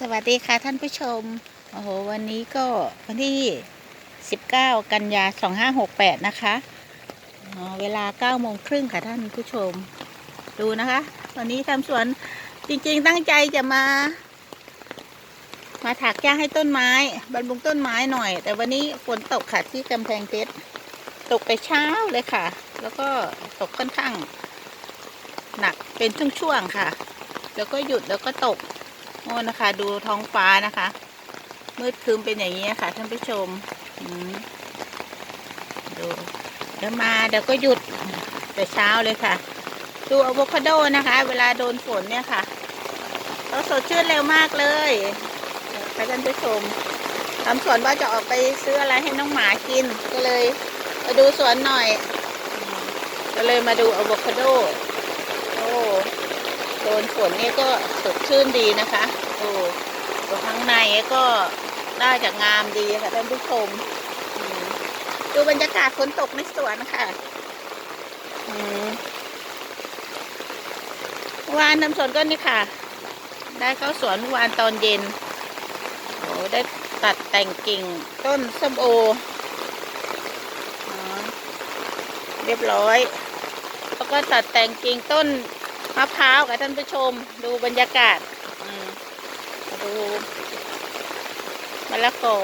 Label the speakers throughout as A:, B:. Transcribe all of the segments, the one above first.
A: สวัสดีค่ะท่านผู้ชม โอ้โห วันนี้ก็วันที่ 19 กันยา 2568 นะคะเวลา9โมงครึ่งค่ะท่านผู้ชม ดูนะคะ วันนี้ทำสวนจริงๆ ตั้งใจจะมา มาถักหญ้าให้ต้นไม้บำรุงต้นไม้หน่อย แต่วันนี้ฝนตกค่ะที่กำแพงเพชรตกแต่เช้าเลยค่ะ แล้วก็ตกค่อนข้าง หนักเป็นช่วงๆค่ะ แล้วก็หยุดแล้วก็ตก โอ้นะคะ ดูท้องฟ้านะคะ มืดครึ้มเป็นอย่างนี้ค่ะท่านผู้ชมดูเดี๋ยวมาเดี๋ยวก็หยุดแต่เช้าเลยค่ะ ดูอะโวคาโดนะคะ เวลาโดนฝนเนี่ยค่ะเขาสดชื่นเร็วมากเลยค่ะท่านผู้ชมทำสวนว่าจะออกไปซื้ออะไรให้น้องหมากิน ก็เลยมาดูสวนหน่อย ก็เลยมาดูอะโวคาโด โอ้ โดนฝนนี่ก็สดชื่นดีนะคะโอ้ตัวข้างในก็ได้จากงามดีค่ะท่านผู้ชม ดูบรรยากาศฝนตกในสวนค่ะวานทำสวนก็นี่ค่ะ ได้เข้าสวนวานตอนเย็นโอ้ได้ตัดแต่งกิ่งต้นส้มโออ๋อเรียบร้อย แล้วก็ตัดแต่งกิ่งต้น มะพร้าวกับท่านผู้ชม ดูบรรยากาศดูมะละกอ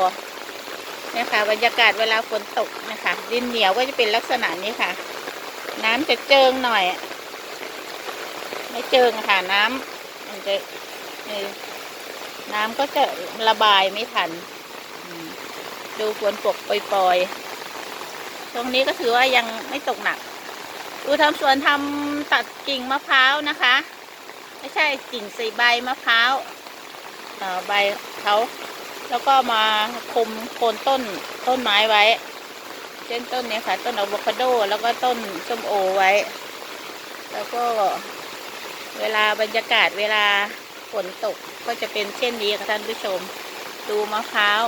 A: เนี่ยค่ะบรรยากาศเวลาฝนตกนะคะดินเหนียวก็จะเป็นลักษณะนี้ค่ะ น้ำจะเจิงหน่อย ไม่เจิงค่ะน้ำมันจะน้ำก็จะระบายไม่ทัน ดูฝนตกปล่อยๆตรงนี้ก็ถือว่ายังไม่ตกหนัก ดูทำสวนทำตัดกิ่งมะพร้าวนะคะ ไม่ใช่กิ่งใสีใบมะพร้าวใบเขาแล้วก็มาคุมโคนต้นต้นไม้ไว้ เช่นต้นนี้ค่ะ ต้นอะโวคาโดแล้วก็ต้นส้มโอไว้ แล้วก็เวลาบรรยากาศเวลาฝนตกก็จะเป็นเช่นนี้ค่ะท่านผู้ชม ดูมะพร้าว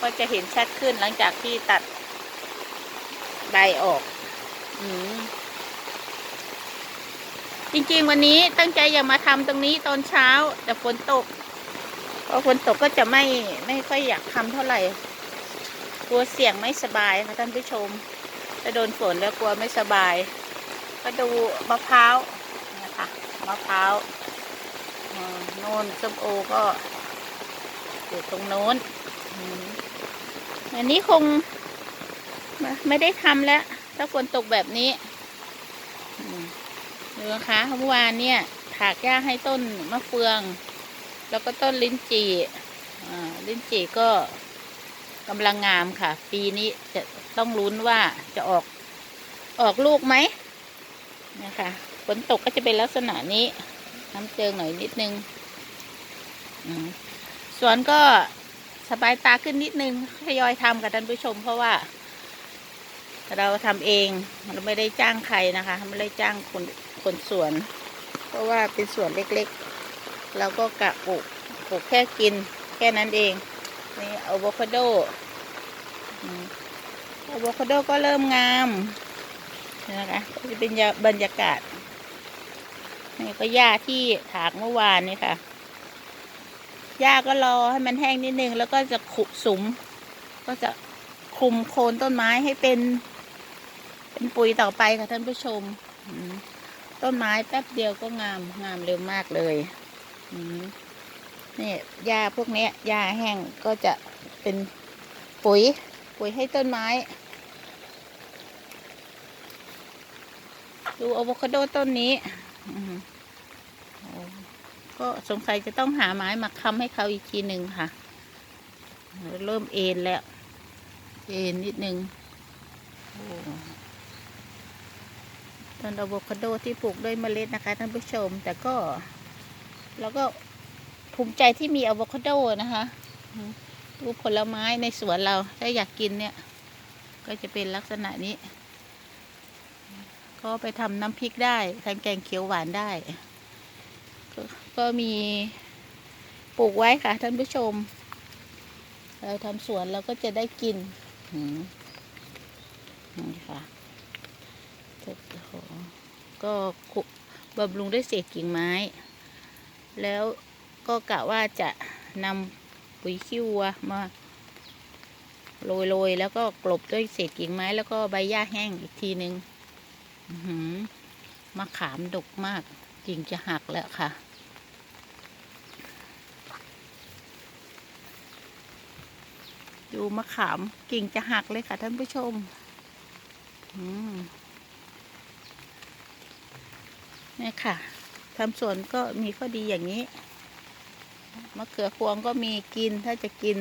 A: ก็จะเห็นชัดขึ้นหลังจากที่ตัดใบออก อืม จริงๆวันนี้ตั้งใจอยากมาทำตรงนี้ตอนเช้า แต่ฝนตกพอฝนตกก็จะไม่ไม่ค่อยอยากทำเท่าไหร่กลัวเสี่ยงไม่สบายค่ะท่านผู้ชมถ้าโดนฝนแล้วกลัวไม่สบาย ก็ดูมะพร้าวนะคะมะพร้าวโน่นส้มโอก็อยู่ตรงโน้นอันนี้คงไม่ได้ทำแล้ว ถ้าฝนตกแบบนี้อื ดูนะคะเมื่อวานเนี่ยถากหญ้าให้ต้นมะเฟือง แล้วก็ต้นลิ้นจี่ลิ้นจี่ก็กำลังงามค่ะ ปีนี้จะต้องลุ้นว่าจะออกออกลูกไหมนะคะฝนตกก็จะเป็นลักษณะนี้น้ำเจิงหน่อยนิดนึงสวนก็สบายตาขึ้นนิดนึงทยอยทำกับท่านผู้ชม เพราะว่า เราทำเองเราไม่ได้จ้างใครนะคะ ไม่ได้จ้างคน คนสวน เพราะว่าเป็นสวนเล็กๆ เราก็กะปลูกปลูกแค่กิน แค่นั้นเอง นี่อะโวคาโดอะโวคาโดก็เริ่มงามนะคะจะเป็นบรรยากาศ นี่ก็หญ้าที่ถากเมื่อวานนี่ค่ะหญ้าก็รอให้มันแห้งนิดนึง แล้วก็จะขุดสุม ก็จะคลุมโคนต้นไม้ให้เป็น เป็นปุ๋ยต่อไปค่ะท่านผู้ชมอืม ต้นไม้แป๊บเดียวก็งามงามเร็วมากเลยนี่หญ้าพวกนี้หญ้าแห้งก็จะเป็นปุ๋ย ปุ๋ยให้ต้นไม้ ดูอะโวคาโดต้นนี้ก็สงสัยจะต้องหาไม้มาค้ำให้เขาอีกทีหนึ่งค่ะ เริ่มเอ็นแล้ว เอ็นนิดนึง ต้นอะโวคาโดที่ปลูกด้วยเมล็ดนะคะท่านผู้ชม แต่ก็แล้วก็ภูมิใจที่มีอะโวคาโดนะคะดูผลไม้ในสวนเรา ถ้าอยากกินเนี่ย ก็จะเป็นลักษณะนี้ ก็ไปทำน้ำพริกได้ทำแกงเขียวหวานได้กก็มีปลูกไว้ค่ะท่านผู้ชม เราทำสวนเราก็จะได้กินอืมนี่ค่ะ ก็ขุบำรุงด้วยเศษกิ่งไม้ แล้วก็กะว่าจะนำปุ๋ยขี้วัวมาโรยๆแล้วก็กลบด้วยเศษกิ่งไม้ แล้วก็ใบหญ้าแห้งอีกทีหนึ่งมะขามดกมากกิ่งจะหักแล้วค่ะ ดูมะขามกิ่งจะหักเลยค่ะท่านผู้ชม อืม นี่ค่ะทำสวนก็มีข้อดีอย่างนี้ มะเขือพวงก็มีกินถ้าจะกิน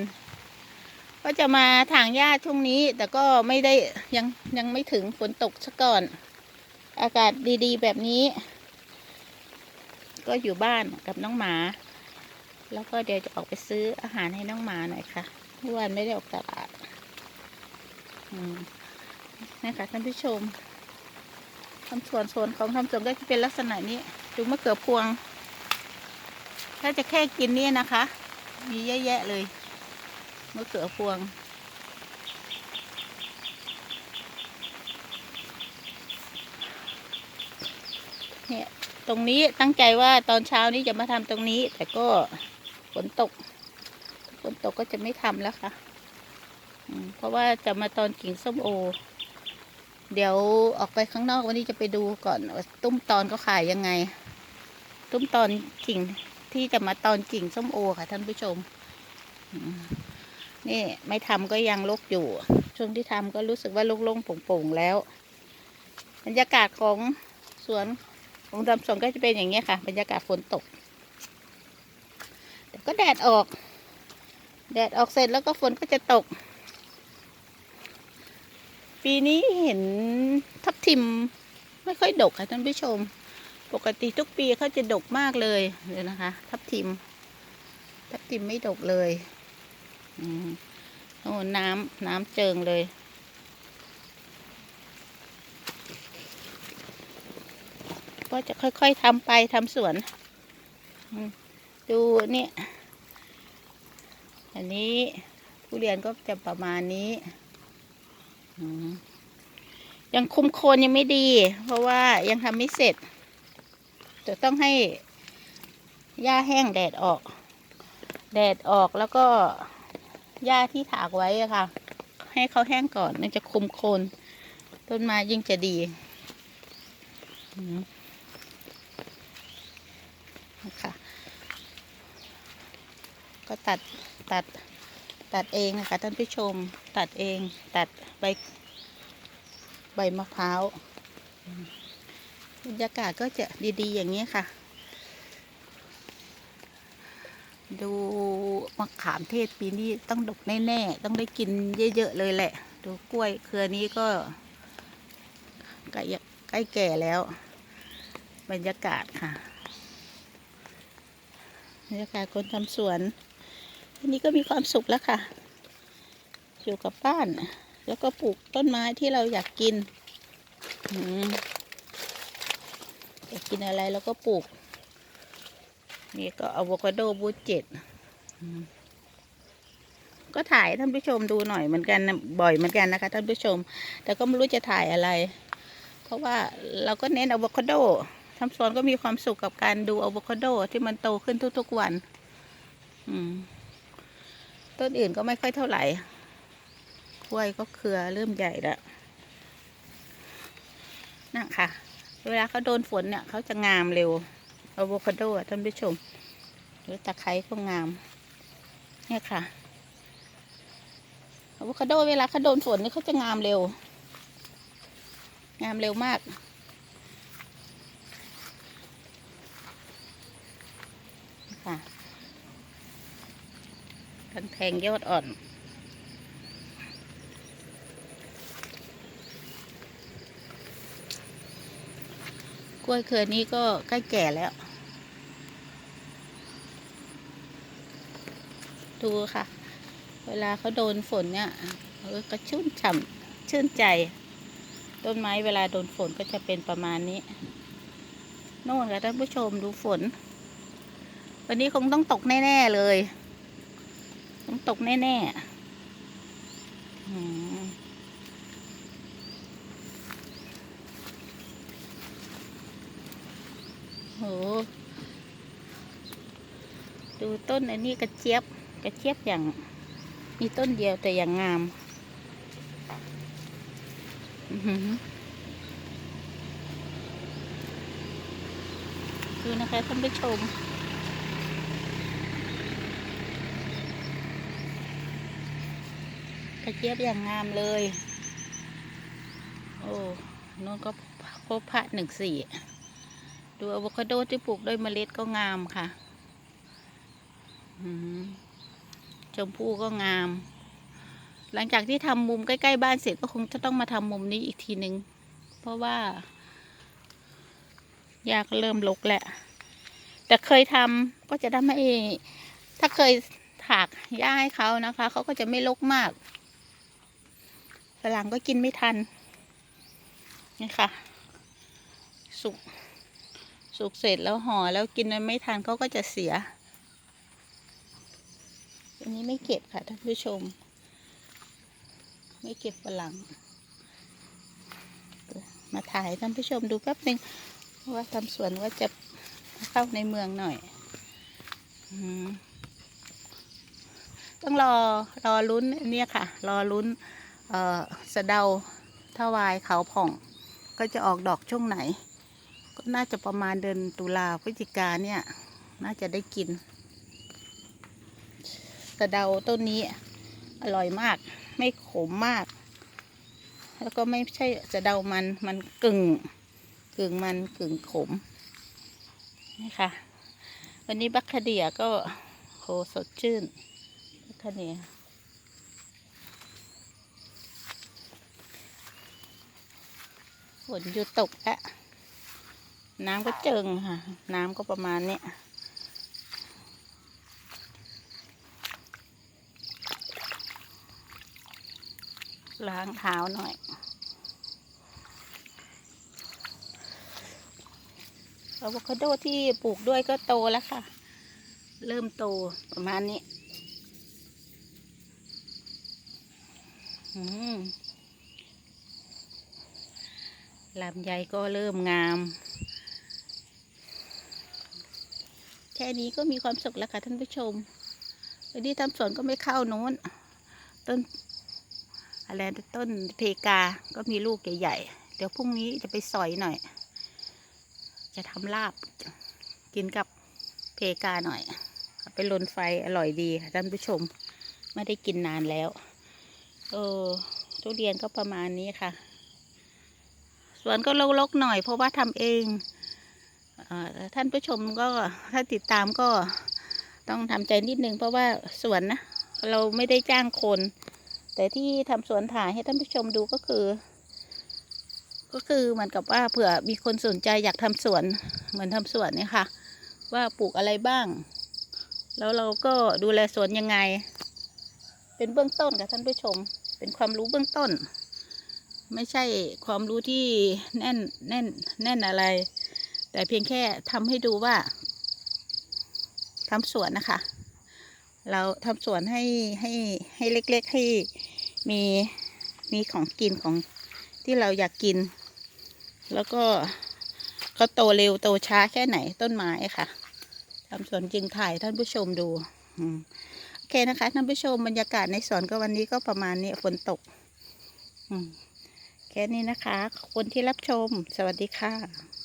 A: ก็จะมาถางหญ้าช่วงนี้ แต่ก็ไม่ได้ยังยังไม่ถึงฝนตกซะก่อน อากาศดีๆ แบบนี้ ก็อยู่บ้านกับน้องหมา แล้วก็เดี๋ยวจะออกไปซื้ออาหารให้น้องหมาหน่อยค่ะวานไม่ได้ออกตลาด อืมนี่ค่ะท่านผู้ชม ทำสวนสวนของทำสวนก็จะเป็นลักษณะนี้ดูมะเขือพวง ถ้าจะแค่กินนี่นะคะ มีเยอะแยะเลยมะเขือพวง เนี่ยตรงนี้ตั้งใจว่าตอนเช้านี้จะมาทำตรงนี้ แต่ก็ฝนตกฝนตกก็จะไม่ทำแล้วค่ะเพราะว่าจะมาตอนกิ่งส้มโอ เดี๋ยวออกไปข้างนอกวันนี้จะไปดูก่อนตุ้มตอนก็ขายยังไง ตุ้มตอนกิ่งที่จะมาตอนกิ่งส้มโอค่ะท่านผู้ชม นี่ไม่ทำก็ยังลกอยู่ ช่วงที่ทำก็รู้สึกว่าโล่งๆโป่งๆแล้ว บรรยากาศของสวนของทำสวนก็จะเป็นอย่างนี้ค่ะ บรรยากาศฝนตกแต่ก็แดดออก แดดออกเสร็จแล้วก็ฝนก็จะตก ปีนี้เห็นทับทิมไม่ค่อยดกค่ะท่านผู้ชม ปกติทุกปีเขาจะดกมากเลยเลยนะคะ ทับทิม ทับทิมไม่ดกเลยอืมโอ้น้ำน้ำเจิงเลย ก็จะค่อยๆทำไปทำสวน ดูเนี่ย อันนี้ทุเรียนก็จะประมาณนี้ ยังคุมโคนยังไม่ดี เพราะว่ายังทำไม่เสร็จ จะต้องให้หญ้าแห้งแดดออก แดดออกแล้วก็หญ้าที่ถากไว้ค่ะ ให้เขาแห้งก่อนมันจะคุมโคน ต้นไม้ยิ่งจะดีอืมนะคะก็ตัดตัด ตัดเองนะคะท่านผู้ชมตัดเองตัดใบใบมะพร้าวบรรยากาศก็จะดีๆ อย่างนี้ค่ะ ดูมะขามเทศปีนี้ต้องดกแน่ๆ ต้องได้กินเยอะๆเลยแหละ ดูกล้วยเครือนี้ก็ใกล้ใกล้แก่แล้ว บรรยากาศค่ะ บรรยากาศคนทำสวน ทีนี้ก็มีความสุขแล้วค่ะ อยู่กับบ้าน แล้วก็ปลูกต้นไม้ที่เราอยากกินอยากกินอะไรเราก็ปลูก นี่ก็อะโวคาโดบูเจ็ดก็ถ่ายท่านผู้ชมดูหน่อยเหมือนกันบ่อยเหมือนกันนะคะ ท่านผู้ชม แต่ก็ไม่รู้จะถ่ายอะไร เพราะว่าเราก็เน้นอะโวคาโดทำสวนก็มีความสุขกับการดูอะโวคาโดที่มันโตขึ้นทุกๆวัน อืม ต้นอื่นก็ไม่ค่อยเท่าไหร่กล้วยก็เครือเริ่มใหญ่แล้วน่ะค่ะ เวลาเขาโดนฝนเนี่ยเขาจะงามเร็วอะโวคาโดอะท่านผู้ชม หรือตะไคร้ก็งาม เนี่ยค่ะอะโวคาโดเวลาเขาโดนฝนนี่เขาจะงามเร็ว งามเร็วมากค่ะ ทั้งแทงยอดอ่อน กล้วยเครือนี้ก็ใกล้แก่แล้ว ดูค่ะ เวลาเขาโดนฝนเนี่ยเออก็ชุ่มฉ่ำชื่นใจ ต้นไม้เวลาโดนฝนก็จะเป็นประมาณนี้โน่นค่ะท่านผู้ชมดูฝน วันนี้คงต้องตกแน่ ๆ เลย ต้องตกแน่ๆอืมโห ดูต้นอันนี้กระเจี๊ยบ กระเจี๊ยบอย่าง มีต้นเดียวแต่อย่างงามคือหือดูนะคะท่านผู้ชม ระเจี๊ยบอย่างงามเลย โอ้นู่นก็พบพระหนึ่งสี่ดูอะโวคาโดที่ปลูกด้วยเมล็ดก็งามค่ะชมพู่ก็งาม หลังจากที่ทำมุมใกล้ ๆ บ้านเสร็จก็คงจะต้องมาทำมุมนี้อีกทีหนึ่งเพราะว่ายากเริ่มลกแหละ แต่เคยทำก็จะทำให้ถ้าเคยถากหญ้าให้เขานะคะ เขาก็จะไม่ลกมาก ฝรั่งก็กินไม่ทัน นี่ค่ะ สุก สุกเสร็จแล้วห่อแล้วกินไม่ทันเขาก็จะเสีย อันนี้ไม่เก็บค่ะท่านผู้ชม ไม่เก็บฝรั่ง มาถ่ายท่านผู้ชมดูแป๊บหนึ่งว่าทำสวนว่าจะเข้าในเมืองหน่อยอต้องรอรอลุ้นเนี่ยค่ะ รอลุ้น เอ่อสะเดาทวายเขาผ่อง ก็จะออกดอกช่วงไหน ก็น่าจะประมาณเดือนตุลาพฤศจิกาเนี่ย น่าจะได้กินสะเดาต้นนี้อร่อยมาก ไม่ขมมาก แล้วก็ไม่ใช่สะเดามันมันกึ่ง กึ่งมันกึ่งขมนี่ค่ะ วันนี้บัคคาเดียก็โหสดชื่นบัคคาเดีย ฝนหยุดตกแล้วน้ำก็เจิงค่ะ น้ำก็ประมาณนี้ล้างเท้าหน่อย อะโวคาโดที่ปลูกด้วยก็โตแล้วค่ะ เริ่มโตประมาณนี้ อืม ลำไยก็เริ่มงาม แค่นี้ก็มีความสุขแล้วค่ะท่านผู้ชมวันนี้ทำสวนก็ไม่เข้าโน้น ต้นอะไรต้นเพกา ก็มีลูกใหญ่ๆ เดี๋ยวพรุ่งนี้จะไปสอยหน่อย จะทำลาบ กินกับเพกาหน่อยไปลนไฟอร่อยดีค่ะท่านผู้ชม ไม่ได้กินนานแล้ว เออทุเรียนก็ประมาณนี้ค่ะ วนก็ลกๆหน่อย เพราะว่าทำเองออท่านผู้ชมก็ถ้าติดตามก็ต้องทำใจนิดนึงเพราะว่าสวนนะเราไม่ได้จ้างคน แต่ที่ทำสวนถ่ายให้ท่านผู้ชมดูก็คือ ก็คือเหมือนกับว่าเผื่อมีคนสนใจอยากทำสวนเหมือนทำสวนเนี่ยค่ะ ว่าปลูกอะไรบ้าง แล้วเราก็ดูแลสวนยังไง เป็นเบื้องต้นกับท่านผู้ชม เป็นความรู้เบื้องต้น ไม่ใช่ความรู้ที่แน่นแน่นแน่นอะไร แต่เพียงแค่ทำให้ดูว่าทำสวนนะคะ เราทำสวนให้ให้ให้เล็กๆให้มีมีของกินของที่เราอยากกิน แล้วก็เขาโตเร็วโตช้าแค่ไหนต้นไม้ค่ะทำสวนจริงถ่ายท่านผู้ชมดูโอเคนะคะท่านผู้ชมบรรยากาศในสวนก็วันนี้ก็ประมาณนี้ฝนตก อืม แค่นี้นะคะ ขอบคุณที่รับชม สวัสดีค่ะ